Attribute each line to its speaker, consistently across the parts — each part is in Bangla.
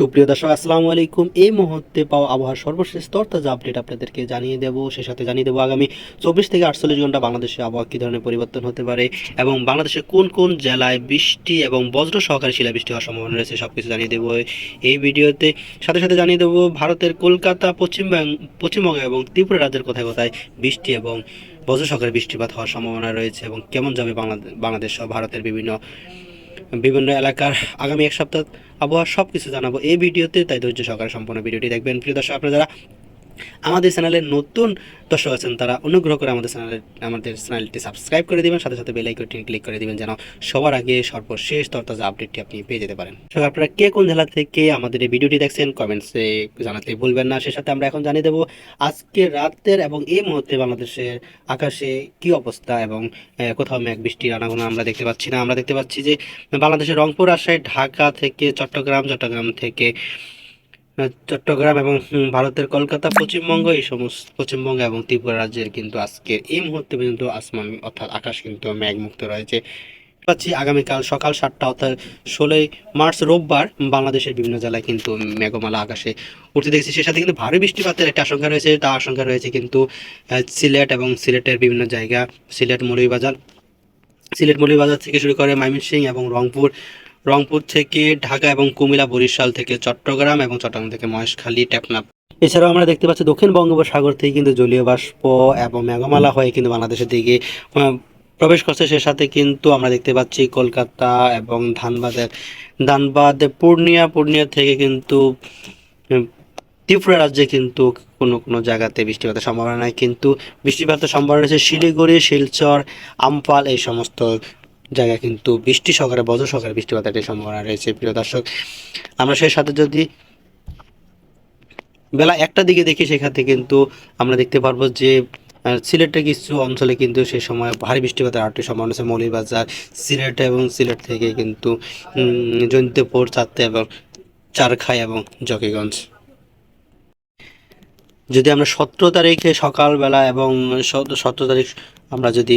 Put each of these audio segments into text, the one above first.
Speaker 1: সুপ্রিয় দর্শক, আসসালামু আলাইকুম। এই মুহূর্তে পাওয়া আবহাওয়ার সর্বশেষ তরতাজা আপডেট আপনাদেরকে জানিয়ে দেব, সে সাথে জানিয়ে দেবো আগামী চব্বিশ থেকে আটচল্লিশ ঘণ্টা বাংলাদেশে আবহাওয়া কী ধরনের পরিবর্তন হতে পারে এবং বাংলাদেশে কোন কোন জেলায় বৃষ্টি এবং বজ্র সহকারী শিলাবৃষ্টি হওয়ার সম্ভাবনা রয়েছে সব কিছু জানিয়ে দেবো এই ভিডিওতে। সাথে সাথে জানিয়ে দেবো ভারতের কলকাতা পশ্চিমবঙ্গ পশ্চিমবঙ্গ এবং ত্রিপুরা রাজ্যের কোথায় কোথায় বৃষ্টি এবং বজ্র সহকারী বৃষ্টিপাত হওয়ার সম্ভাবনা রয়েছে এবং কেমন যাবে বাংলাদেশ বাংলাদেশ ভারতের বিভিন্ন বিভিন্ন এলাকার আগামী এক সপ্তাহ আবহাওয়া সব কিছু জানাব। এই ভিডিওতে তাই ধৈর্য সহকারে সম্পূর্ণ ভিডিওটি দেখবেন। প্রিয় দর্শক, আপনারা যারা আমাদের চ্যানেলের নতুন দর্শক আছেন তারা অনুগ্রহ করে আমাদের চ্যানেলের আমাদের চ্যানেলটি সাবস্ক্রাইব করে দিবেন, সাথে সাথে বেল আইকনটি ক্লিক করে দিবেন যেন সবার আগে সর্বশেষ তরতাজা আপডেটটি আপনি পেয়ে যেতে পারেন। তো আপনারা কে কোন জেলা থেকে আমাদের এই ভিডিওটি দেখছেন, কমেন্টসে জানাতে ভুলবেন না। সে সাথে আমরা এখন জানিয়ে দেবো আজকে রাতের এবং এই মুহূর্তে বাংলাদেশের আকাশে কি অবস্থা এবং কোথাও মেঘ বৃষ্টির আনাগোনা আমরা দেখতে পাচ্ছি না। আমরা দেখতে পাচ্ছি যে বাংলাদেশের রংপুর, রাজশাহী, ঢাকা থেকে চট্টগ্রাম চট্টগ্রাম থেকে চট্টগ্রাম এবং ভারতের কলকাতা, পশ্চিমবঙ্গ, এই সমস্ত পশ্চিমবঙ্গ এবং ত্রিপুরা রাজ্যের কিন্তু আজকের এই মুহূর্তে পর্যন্ত আসমান অর্থাৎ আকাশ কিন্তু মেঘমুক্ত রয়েছে। পাচ্ছি আগামীকাল সকাল সাতটা অর্থাৎ ষোলোই মার্চ রোববার বাংলাদেশের বিভিন্ন জেলায় কিন্তু মেঘমালা আকাশে উঠতে দেখছি। সে সাথে কিন্তু ভারী বৃষ্টিপাতের একটা আশঙ্কা রয়েছে, তা আশঙ্কা রয়েছে কিন্তু সিলেট এবং সিলেটের বিভিন্ন জায়গা, সিলেট মৌলভীবাজার। সিলেট মৌলভীবাজার থেকে শুরু করে ময়মনসিংহ এবং রংপুর রংপুর থেকে ঢাকা এবং কুমিল্লা, বরিশাল থেকে চট্টগ্রাম এবং চট্টগ্রাম থেকে মহেশখালী, টেকনাফ। এছাড়াও আমরা দেখতে পাচ্ছি দক্ষিণ বঙ্গোপসাগর থেকে কিন্তু জলীয় বাষ্প এবং মেঘমালা হয়ে কিন্তু বাংলাদেশের দিকে প্রবেশ করছে। সে সাথে কিন্তু আমরা দেখতে পাচ্ছি কলকাতা এবং ধানবাদের, ধানবাদ, পূর্ণিয়া পূর্ণিয়া থেকে কিন্তু ত্রিপুরা রাজ্যে কিন্তু কোনো কোনো জায়গাতে বৃষ্টিপাতের সম্ভাবনা নাই। কিন্তু বৃষ্টিপাতের সম্ভাবনা রয়েছে শিলিগুড়ি, শিলচর, আমপাল, এই সমস্ত জায়গায় কিন্তু বৃষ্টি সহকারে বজ্র সহকারে বৃষ্টিপাতের সম্ভাবনা রয়েছে প্রিয় দর্শক। আমরা সেই সাথে যদি বেলা একটা দিকে দেখি সেখানে কিন্তু আমরা দেখতে পারব যে সিলেটের কিছু অঞ্চলে কিন্তু সেই সময় ভারী বৃষ্টিপাতের আরেকটি সম্ভাবনা আছে মৌলভীবাজার সিলেট এবং সিলেট থেকে কিন্তু উম, জয়ন্তপুর চাঁদতে এবং চারখাই এবং জকিগঞ্জ। যদি আমরা সতেরো তারিখে সকালবেলা এবং সতেরো তারিখ আমরা যদি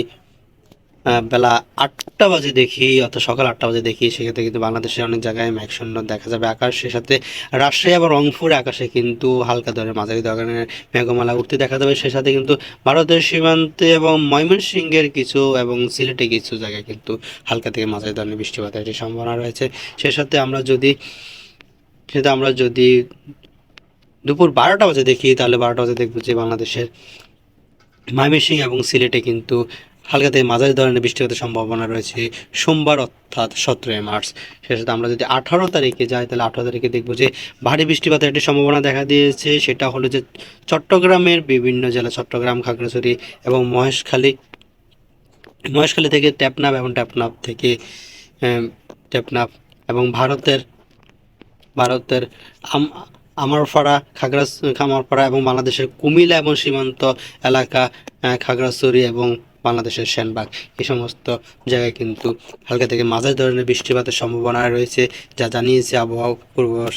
Speaker 1: বেলা আটটা বাজে দেখি, অর্থাৎ সকাল আটটা বাজে দেখি, সেক্ষেত্রে কিন্তু বাংলাদেশের অনেক জায়গায় মেঘশূন্য দেখা যাবে আকাশের সাথে রাজশাহী এবং রংপুর আকাশে কিন্তু হালকা ধরে মাঝারি ধরনের মেঘমালা উঠতে দেখা যাবে। সে সাথে কিন্তু ভারতের সীমান্তে এবং ময়মনসিংহের কিছু এবং সিলেটে কিছু জায়গায় কিন্তু হালকা থেকে মাঝারি ধরনের বৃষ্টিপাতের একটি সম্ভাবনা রয়েছে। সে সাথে আমরা যদি সেটা আমরা যদি দুপুর বারোটা বাজে দেখি, তাহলে বারোটা বাজে দেখব যে বাংলাদেশের ময়মনসিংহ এবং সিলেটে কিন্তু হালকা থেকে মাঝারি ধরনের বৃষ্টিপাতের সম্ভাবনা রয়েছে সোমবার অর্থাৎ সতেরোই মার্চ। সে সাথে আমরা যদি আঠারো তারিখে যাই, তাহলে আঠারো তারিখে দেখব যে ভারী বৃষ্টিপাতের একটি সম্ভাবনা দেখা দিয়েছে। সেটা হলো যে চট্টগ্রামের বিভিন্ন জেলা, চট্টগ্রাম, খাগড়াছড়ি এবং মহেশখালী মহেশখালী থেকে টেপনাপ এবং টেপনাপ থেকে ট্যাপনাপ এবং ভারতের ভারতের আম আমারপাড়া খাগড়া খামারপাড়া এবং বাংলাদেশের কুমিল্লা এবং সীমান্ত এলাকা খাগড়াছড়ি এবং বাংলাদেশের সেনবাগ। এই সমস্ত জায়গায় কিন্তু হালকা থেকে মাঝারি ধরনের বৃষ্টিপাতের সম্ভাবনা রয়েছে, যা জানিয়েছে আবহাওয়া পূর্বাভাস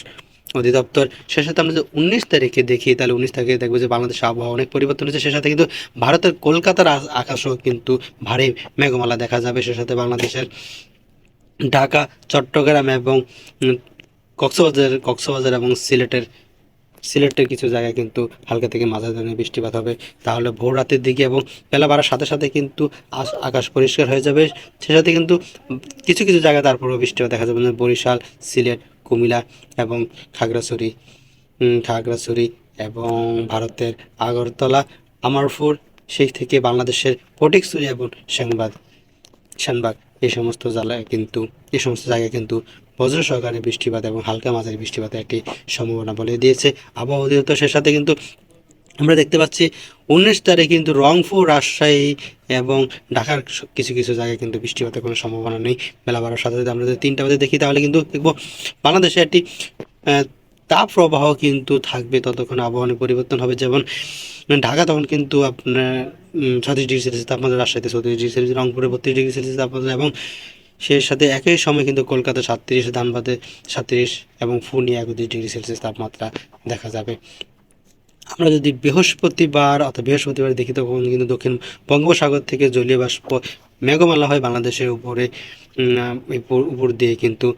Speaker 1: অধিদপ্তর। সে সাথে আমরা যদি উনিশ তারিখে দেখি, তাহলে উনিশ তারিখে দেখব যে বাংলাদেশের আবহাওয়া অনেক পরিবর্তন হয়েছে। সে সাথে কিন্তু ভারতের কলকাতার আকাশও কিন্তু ভারী মেঘমালা দেখা যাবে। সে সাথে বাংলাদেশের ঢাকা, চট্টগ্রাম এবং কক্সবাজার কক্সবাজার এবং সিলেটের সিলেটের কিছু জায়গায় কিন্তু হালকা থেকে মাঝারি ধরনের বৃষ্টিপাত হবে। তাহলে ভোর রাতের দিকে এবং বেলা বাড়ার সাথে সাথে কিন্তু আকাশ পরিষ্কার হয়ে যাবে। সে সাথে কিন্তু কিছু কিছু জায়গায় তারপরেও বৃষ্টিপাত দেখা যাবে। বরিশাল, সিলেট, কুমিল্লা এবং খাগড়াছড়ি। খাগড়াছড়ি এবং ভারতের আগরতলা, আমারপুর, সেই থেকে বাংলাদেশের ফটিকছড়ি এবং সেনবাগ সেনবাগ। এই সমস্ত জেলায় কিন্তু, এই সমস্ত জায়গায় কিন্তু বজ্র সহকারে বৃষ্টিপাত এবং হালকা মাঝারি বৃষ্টিপাতের একটি সম্ভাবনা বলে দিয়েছে। আবহাওয়া অধিদপ্তর সে সাথে কিন্তু আমরা দেখতে পাচ্ছি উনিশ তারিখে কিন্তু রংপুর, রাজশাহী এবং ঢাকার কিছু কিছু জায়গায় কিন্তু বৃষ্টিপাতের কোনো সম্ভাবনা নেই। বেলা বারোর সাথে সাথে আমরা যদি তিনটা বাজে দেখি, তাহলে কিন্তু দেখব বাংলাদেশে একটি আহ, তাপ প্রবাহ কিন্তু থাকবে ততক্ষণ আবহাওয়া অনেক পরিবর্তন হবে। যেমন ঢাকা তখন কিন্তু আপনার ছত্রিশ ডিগ্রি সেলসিয়াস তাপমাত্রা রাজশাহীতে ছত্রিশ ডিগ্রি সেলসিয়াস রংপুরে বত্রিশ ডিগ্রি সেলসিয়াস তাপমাত্রা এবং সেই সাথে একই সময় কিন্তু কলকাতা সাতত্রিশ ধানবাদে সাতত্রিশ এবং ফুনিয়া একত্রিশ ডিগ্রি সেলসিয়াস তাপমাত্রা দেখা যাবে। আমরা যদি বৃহস্পতিবার অথবা বৃহস্পতিবার দেখি, তখন কিন্তু দক্ষিণ বঙ্গোপসাগর থেকে জলীয় বাষ্প মেঘমালা হয় বাংলাদেশের উপরে উপর- দিয়ে কিন্তু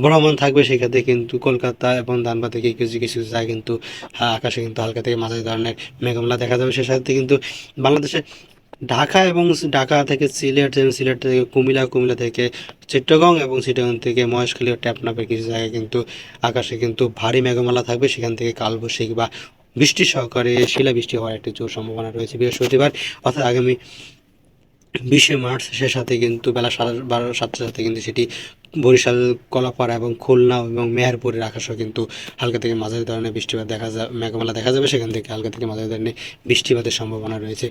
Speaker 1: ভ্রমণ থাকবে। সেক্ষেত্রে কিন্তু কলকাতা এবং ধানবাদ থেকে কিছু কিছু জায়গায় কিন্তু আকাশে কিন্তু হালকা থেকে মাঝারি ধরনের মেঘমালা দেখা যাবে। সে সাথে কিন্তু বাংলাদেশে ঢাকা এবং ঢাকা থেকে সিলেট, এবং সিলেট থেকে কুমিল্লা কুমিল্লা থেকে চিট্টগং এবং চিট্টগং থেকে মহেশখালী ও টেপনাপের কিছু জায়গায় কিন্তু আকাশে কিন্তু ভারী মেঘমালা থাকবে। সেখান থেকে কালবৈশাখী বা বৃষ্টি সহকারে শিলাবৃষ্টি হওয়ার একটি জোর সম্ভাবনা রয়েছে বৃহস্পতিবার। অর্থাৎ আগামী বিশে মার্চ সে সাথে কিন্তু বেলা সাড়ে বারো সাতটার সাথে কিন্তু সেটি বরিশাল, কলাপাড়া এবং খুলনা এবং মেহেরপুরের আকাশও কিন্তু হালকা থেকে মাঝারি ধরনের বৃষ্টিপাত দেখা যাবে মেঘমালা দেখা যাবে। সেখান থেকে হালকা থেকে মাঝারি ধরনের বৃষ্টিপাতের সম্ভাবনা রয়েছে।